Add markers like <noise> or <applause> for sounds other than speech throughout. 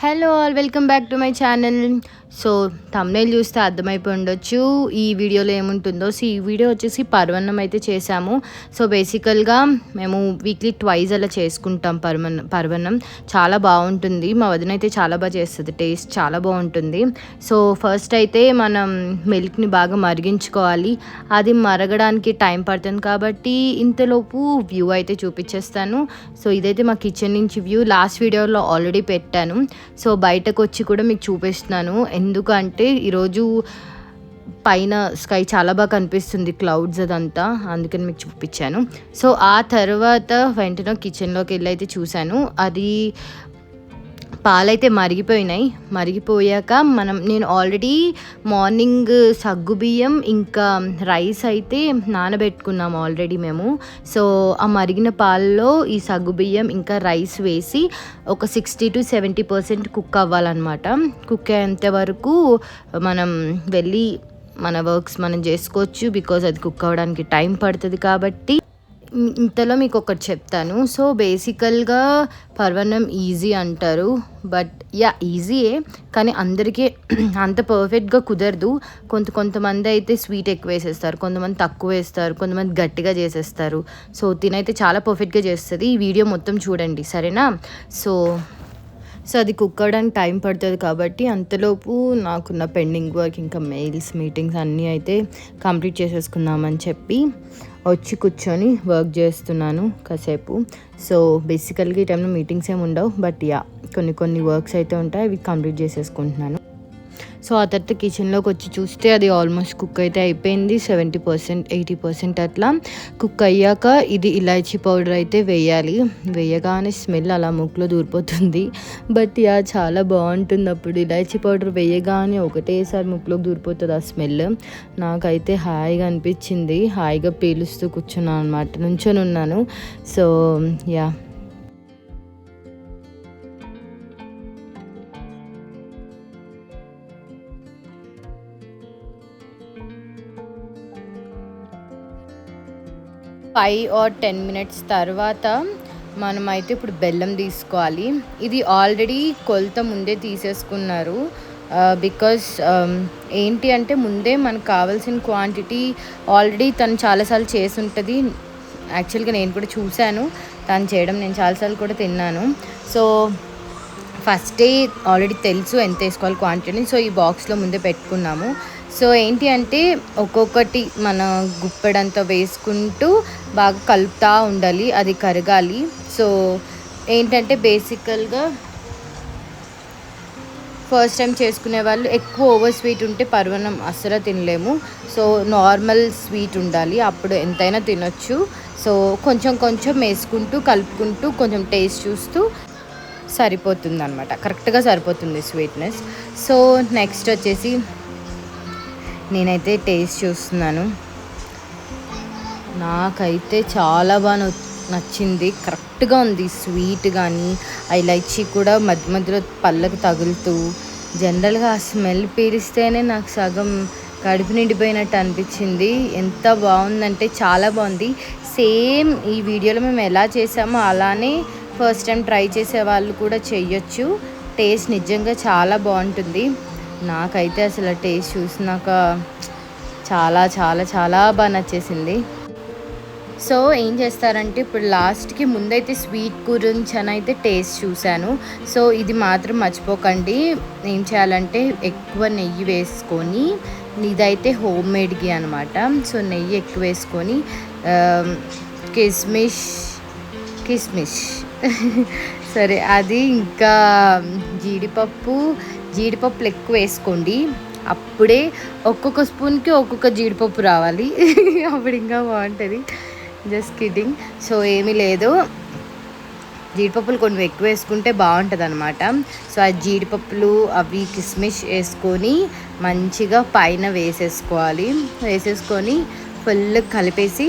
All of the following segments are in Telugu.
Hello all welcome back to my channel so thumbnail చూస్తే అర్థమైపోయి ఉండొచ్చు. ఈ వీడియోలో ఏముంటుందో. సో ఈ వీడియో వచ్చేసి పర్వన్నం అయితే చేసాము సో బేసికల్గా మేము వీక్లీ ట్వైజ్ అలా చేసుకుంటాం పర్వన్ పర్వన్నం. చాలా బాగుంటుంది. మా వదిన అయితే చాలా బాగా చేస్తుంది. టేస్ట్ చాలా బాగుంటుంది. సో ఫస్ట్ అయితే మనం మిల్క్ని బాగా మరిగించుకోవాలి. అది మరగడానికి టైం పడుతుంది కాబట్టి ఇంతలోపు వ్యూ అయితే చూపించేస్తాను. సో ఇదైతే మా కిచెన్ నుంచి వ్యూ లాస్ట్ వీడియోలో ఆల్రెడీ పెట్టాను. సో బయటకు వచ్చి కూడా మీకు చూపిస్తున్నాను. ఎందుకంటే ఈరోజు పైన స్కై చాలా బాగా కనిపిస్తుంది క్లౌడ్స్ అదంతా. అందుకని మీకు చూపించాను. సో ఆ తర్వాత వెంటనే కిచెన్లోకి వెళ్ళి అయితే చూశాను. అది పాలైతే మరిగిపోయినాయి. మరిగిపోయాక మనం నేను ఆల్రెడీ మార్నింగ్ సగ్గు బియ్యం ఇంకా రైస్ అయితే నానబెట్టుకున్నాం ఆల్రెడీ మేము. సో ఆ మరిగిన పాలలో ఈ సగ్గు బియ్యం ఇంకా రైస్ వేసి ఒక sixty to seventy percent cook అవ్వాలన్నమాట. కుక్ అయ్యేంత వరకు మనం వెళ్ళి మన వర్క్స్ మనం చేసుకోవచ్చు బికాజ్ అది కుక్ అవ్వడానికి టైం పడుతుంది కాబట్టి ఇంతలో మీకు ఒకటి చెప్తాను. సో బేసికల్గా పర్వన్నం ఈజీ అంటారు. బట్ యా ఈజీయే. కానీ అందరికీ <clears throat> అంత పర్ఫెక్ట్గా కుదరదు. కొంత కొంతమంది అయితే స్వీట్ ఎక్కువ వేసేస్తారు కొంతమంది తక్కువ వేస్తారు కొంతమంది గట్టిగా చేసేస్తారు. సో తినైతే చాలా పర్ఫెక్ట్గా చేస్తుంది. ఈ వీడియో మొత్తం చూడండి. సరేనా? సో సో అది కుక్ అవ్వడానికి టైం పడుతుంది కాబట్టి అంతలోపు నాకున్న పెండింగ్ వర్క్ ఇంకా మెయిల్స్ మీటింగ్స్ అన్నీ అయితే కంప్లీట్ చేసేసుకుందామని చెప్పి వచ్చి కూర్చొని వర్క్ చేస్తున్నాను కాసేపు. సో బేసికల్గా ఈ టైంలో మీటింగ్స్ ఏమి ఉండవు బట్ యా కొన్ని కొన్ని వర్క్స్ అయితే ఉంటాయి అవి కంప్లీట్ చేసేసుకుంటున్నాను. సో ఆ తర్వాత కిచెన్లోకి వచ్చి చూస్తే అది ఆల్మోస్ట్ కుక్ అయితే అయిపోయింది సెవెంటీ పర్సెంట్ ఎయిటీ పర్సెంట్ అట్లా. కుక్ అయ్యాక ఇది ఇలాచీ పౌడర్ అయితే వేయాలి. వేయగానే స్మెల్ అలా ముక్కులో దూరిపోతుంది. బట్ యా చాలా బాగుంటుంది అప్పుడు ఇలాచీ పౌడర్ వేయగానే ఒకటేసారి ముక్కులోకి దూరిపోతుంది ఆ స్మెల్ నాకైతే హాయిగా అనిపించింది. హాయిగా పీలుస్తూ కూర్చున్నాను అనమాట నుంచొని ఉన్నాను. So yeah. Five or ten minutes తర్వాత మనమైతే ఇప్పుడు బెల్లం తీసుకోవాలి. ఇది ఆల్రెడీ కొలత ముందే తీసేసుకున్నారు. బికాస్ um, ఏంటి అంటే ముందే మనకు కావాల్సిన క్వాంటిటీ ఆల్రెడీ తను చాలాసార్లు చేసి ఉంటుంది యాక్చువల్గా నేను కూడా చూశాను. తను చేయడం నేను చాలాసార్లు కూడా తిన్నాను. సో ఫస్టే ఆల్రెడీ తెలుసు ఎంత వేసుకోవాలి క్వాంటిటీ సో ఈ బాక్స్లో ముందే పెట్టుకున్నాము. సో ఏంటి అంటే ఒక్కొక్కటి మన గుప్పెడంతా వేసుకుంటూ బాగా కలుపుతూ ఉండాలి అది కరగాలి. సో ఏంటంటే బేసికల్గా ఫస్ట్ టైం చేసుకునే వాళ్ళు ఎక్కువ ఓవర్ స్వీట్ ఉంటే పర్వణం అస్సలు తినలేము. సో నార్మల్ స్వీట్ ఉండాలి అప్పుడు ఎంతైనా తినొచ్చు. సో కొంచెం కొంచెం వేసుకుంటూ కలుపుకుంటూ కొంచెం టేస్ట్ చూస్తూ సరిపోతుంది అనమాట కరెక్ట్గా సరిపోతుంది స్వీట్నెస్. సో నెక్స్ట్ వచ్చేసి నేనైతే టేస్ట్ చూస్తున్నాను. నాకైతే చాలా బాగా నచ్చింది. కరెక్ట్గా ఉంది. స్వీట్ కానీ ఆ ఇలైచి కూడా మధ్య మధ్యలో పళ్ళకు తగులుతూ జనరల్గా ఆ స్మెల్ పీరిస్తేనే నాకు సగం కడుపు నిండిపోయినట్టు అనిపించింది. ఎంత బాగుందంటే చాలా బాగుంది. సేమ్ ఈ వీడియోలో మేము ఎలా చేసామో అలానే ఫస్ట్ టైం ట్రై చేసే వాళ్ళు కూడా చేయొచ్చు టేస్ట్ నిజంగా చాలా బాగుంటుంది. నాకైతే అసలు టేస్ట్ చూసినాక చాలా చాలా చాలా బాగా నచ్చేసింది. సో ఏం చేస్తారంటే ఇప్పుడు లాస్ట్కి ముందైతే స్వీట్ గురించి అని అయితే టేస్ట్ చూశాను. సో ఇది మాత్రం మర్చిపోకండి. ఏం చేయాలంటే ఎక్కువ నెయ్యి వేసుకొని ఇదైతే హోమ్ మేడ్కి అనమాట సో నెయ్యి ఎక్కువ వేసుకొని కిస్మిష్ కిస్మిష్. సరే అది ఇంకా జీడిపప్పు జీడిపప్పులు ఎక్కువ వేసుకోండి. అప్పుడే ఒక్కొక్క స్పూన్కి ఒక్కొక్క జీడిపప్పు రావాలి. <laughs> అప్పుడు ఇంకా బాగుంటుంది. జస్ట్ కిడ్డింగ్ సో ఏమీ లేదు. జీడిపప్పులు కొన్ని ఎక్కువ వేసుకుంటే బాగుంటుంది అనమాట సో ఆ జీడిపప్పులు అవి కిస్మిష్ వేసుకొని మంచిగా పైన వేసేసుకోవాలి. వేసేసుకొని ఫుల్ కలిపేసి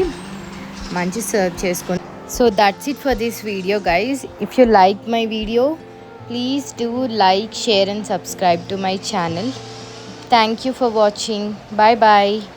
మంచి సర్వ్ చేసుకొని so that's it for this video guys. If you like my video please do like share and subscribe to my channel. Thank you for watching. Bye bye